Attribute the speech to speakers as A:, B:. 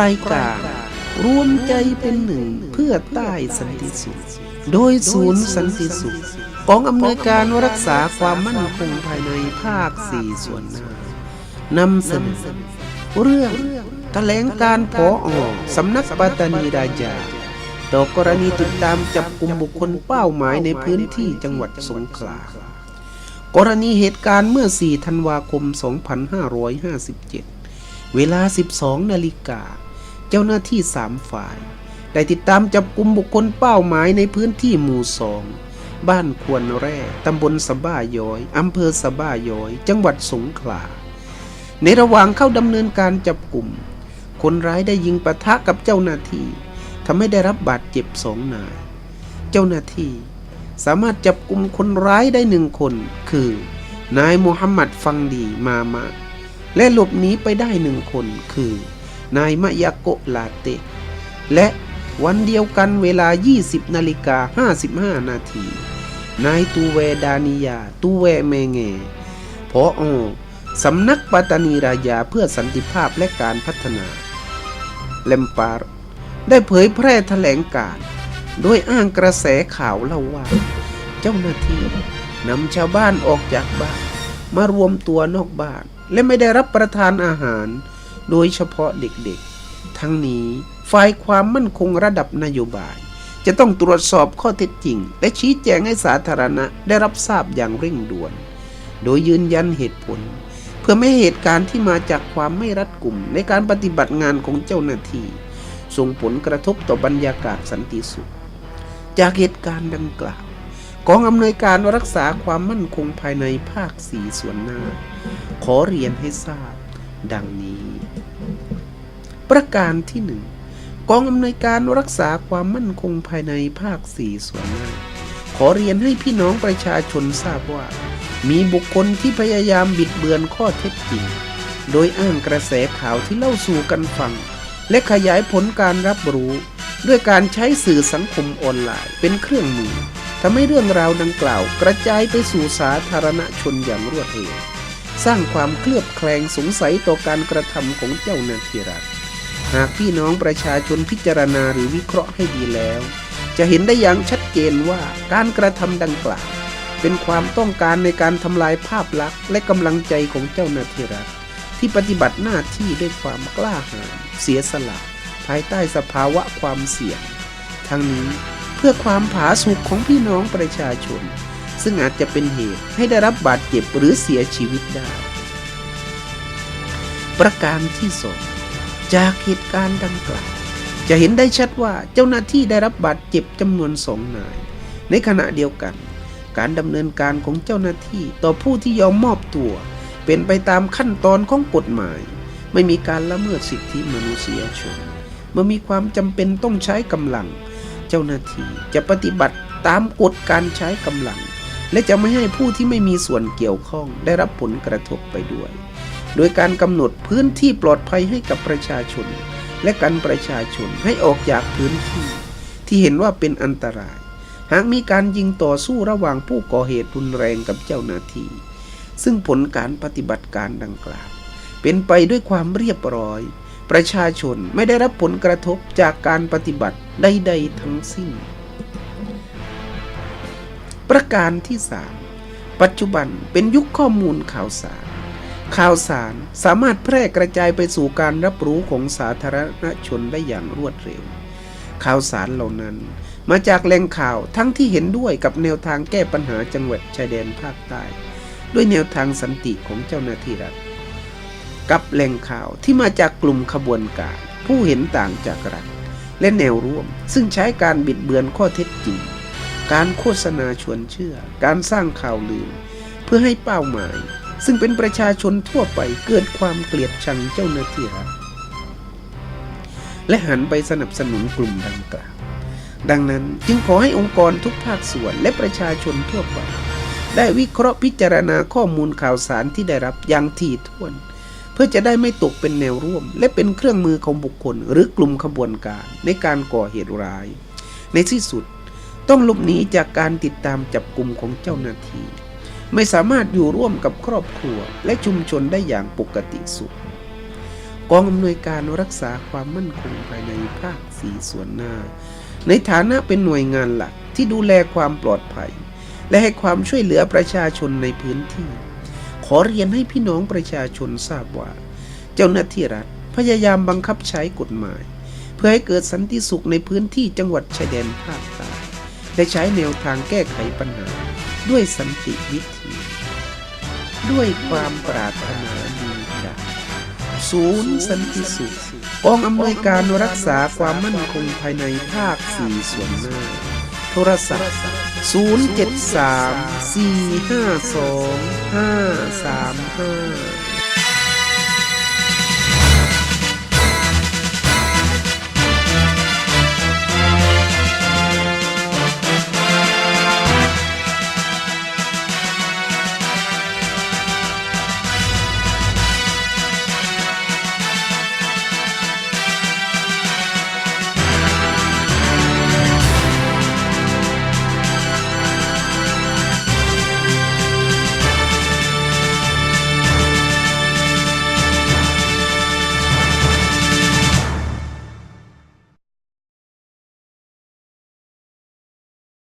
A: รายการรวมใจเป็นหนึ่งเพื่อใต้สันติสุข โดยศูนย์สันติสุขกองอำนวยการรักษาความมั่นคงภายในภาคสี่ส่วนหน้านำเสนอเรื่องแถลงการพออสำนักปัตตานีราชาต่อกรณีติดตามจับกลุ่มบุคคลเป้าหมายในพื้นที่จังหวัดสงขลา กรณีเหตุการณ์เมื่อ 4 ธันวาคม 2557 เวลา 12 นาฬิกา จ้าหน้าที่3ฝ่าย ได้ติดตามจับกลุ่มบุคคลเป้าหมายในพื้นที่หมู่สองบ้านควรแร่ตำบลสะบ้าย้อยอำเภอสะบ้าย้อย จังหวัดสงขลา ในระหว่างเข้าดำเนินการจับกลุ่ม คนร้ายได้ยิงปะทะกับเจ้าหน้าที่ทำให้ได้รับบาดเจ็บสองนาย เจ้าหน้าที่สามารถจับกลุ่มคนร้ายได้หนึ่งคน คือนายมูฮัมหมัดฟังดีมามะ และหลบหนีไปได้หนึ่งคนคือ นายมะยาโกะลาเตะ และวันเดียวกันเวลา 20นาฬิกา55 นาที นายตูเวดานิยา ตูเวเมเงพออสำนักปัตตานีรายาเพื่อสันติภาพและการพัฒนา เลมปาร์ได้เผยแพร่แถลงการ์โดยอ้างกระแสข่าวเล่าว่า เจ้าหน้าที่นำชาวบ้านออกจากบ้าน มารวมตัวนอกบ้าน และไม่ได้รับประทานอาหาร โดยเฉพาะเด็กๆ ทั้งนี้ฝ่ายความมั่นคงระดับนโยบาย จะต้องตรวจสอบข้อเท็จจริง และชี้แจงให้สาธารณะได้รับทราบอย่างเร่งด่วน โดยยืนยันเหตุผล เพื่อไม่ให้เหตุการณ์ที่มาจากความไม่รัดกุมในการปฏิบัติงานของเจ้าหน้าที่ส่งผลกระทบต่อบรรยากาศสันติสุข จากเหตุการณ์ดังกล่าวกองอำนวยการรักษาความมั่นคงภายในภาคสี่ส่วนหน้า ขอเรียนให้ทราบ ดังนี้ ประการที่หนึ่งกองอำนวยการรักษาความมั่นคงภายในภาคสี่ส่วนหน้า ขอเรียนให้พี่น้องประชาชนทราบว่า มีบุคคลที่พยายามบิดเบือนข้อเท็จจริง โดยอ้างกระแสข่าวที่เล่าสู่กันฟัง และขยายผลการรับรู้ ด้วยการใช้สื่อสังคมออนไลน์เป็นเครื่องมือทำให้เรื่องราวดังกล่าวกระจายไปสู่สาธารณชนอย่างรวดเร็ว สร้างความเคลือบแคลงสงสัยต่อการกระทำของเจ้าหน้าที่รัฐ หากพี่น้องประชาชนพิจารณาหรือวิเคราะห์ให้ดีแล้ว จะเห็นได้อย่างชัดเจนว่าการกระทำดังกล่าว เป็นความต้องการในการทำลายภาพลักษณ์และกำลังใจของเจ้าหน้าที่รัฐที่ปฏิบัติหน้าที่ด้วยความกล้าหาญเสียสละภายใต้สภาวะความเสี่ยง ทั้งนี้เพื่อความผาสุกของพี่น้องประชาชน ซึ่งอาจจะเป็นเหตุให้ได้รับบาดเจ็บหรือเสียชีวิตได้ ประการที่สอง จากเหตุการณ์ดังกล่าว จะเห็นได้ชัดว่าเจ้าหน้าที่ได้รับบาดเจ็บจำนวนสองนาย ในขณะเดียวกัน การดำเนินการของเจ้าหน้าที่ต่อผู้ที่ยอมมอบตัว เป็นไปตามขั้นตอนของกฎหมาย ไม่มีการละเมิดสิทธิมนุษยชน เมื่อมีความจำเป็นต้องใช้กำลัง เจ้าหน้าที่จะปฏิบัติตามกฎการใช้กำลัง และจะไม่ให้ผู้ที่ไม่มีส่วนเกี่ยวข้องได้รับผลกระทบไปด้วย โดยการกำหนดพื้นที่ปลอดภัยให้กับประชาชน และกันประชาชนให้ออกจากพื้นที่ ที่เห็นว่าเป็นอันตราย หากมีการยิงต่อสู้ระหว่างผู้ก่อเหตุรุนแรงกับเจ้าหน้าที่ ซึ่งผลการปฏิบัติการดังกล่าว เป็นไปด้วยความเรียบร้อย ประชาชนไม่ได้รับผลกระทบจากการปฏิบัติใดๆทั้งสิ้น ประการที่ 3 ปัจจุบันเป็นยุคข้อมูลข่าวสาร ข่าวสารสามารถแพร่กระจายไปสู่การรับรู้ของสาธารณชนได้อย่างรวดเร็ว ข่าวสารเหล่านั้น มาจากแหล่งข่าวทั้งที่เห็นด้วยกับแนวทางแก้ปัญหาจังหวัดชายแดนภาคใต้ ด้วยแนวทางสันติของเจ้าหน้าที่รัฐ กับแหล่งข่าวที่มาจากกลุ่มขบวนการผู้เห็นต่างจากรัฐและแนวร่วม ซึ่งใช้การบิดเบือนข้อเท็จจริง การโฆษณาชวนเชื่อ การสร้างข่าวลือ เพื่อให้เป้าหมาย ซึ่งเป็นประชาชนทั่วไปเกิดความเกลียดชังเจ้าหน้าที่รัฐและหันไปสนับสนุนกลุ่มดังกล่าว ดังนั้นจึงขอให้องค์กรทุกภาคส่วนและประชาชนทั่วไป ได้วิเคราะห์พิจารณาข้อมูลข่าวสารที่ได้รับอย่างถี่ถ้วน เพื่อจะได้ไม่ตกเป็นแนวร่วม และเป็นเครื่องมือของบุคคล หรือกลุ่มขบวนการในการก่อเหตุร้าย ในที่สุดต้องหลบหนีจากการติดตามจับกลุ่มของเจ้าหน้าที่ ไม่สามารถอยู่ร่วมกับครอบครัวและชุมชนได้อย่างปกติสุข กองอำนวยการรักษาความมั่นคงภายในภาคสี่ส่วนหน้า ในฐานะเป็นหน่วยงานหลักที่ดูแลความปลอดภัย และให้ความช่วยเหลือประชาชนในพื้นที่ ขอเรียนให้พี่น้องประชาชนทราบว่า เจ้าหน้าที่รัฐพยายามบังคับใช้กฎหมาย เพื่อให้เกิดสันติสุขในพื้นที่จังหวัดชายแดนภาคใต้และใช้แนวทางแก้ไขปัญหา ด้วยสันติวิธี ด้วยความปรารถนาดีจากศูนย์สันติสุขกองอำนวยการรักษาความมั่นคงภายในภาคสี่ส่วนหน้า โทรศัพท์ 073 452 535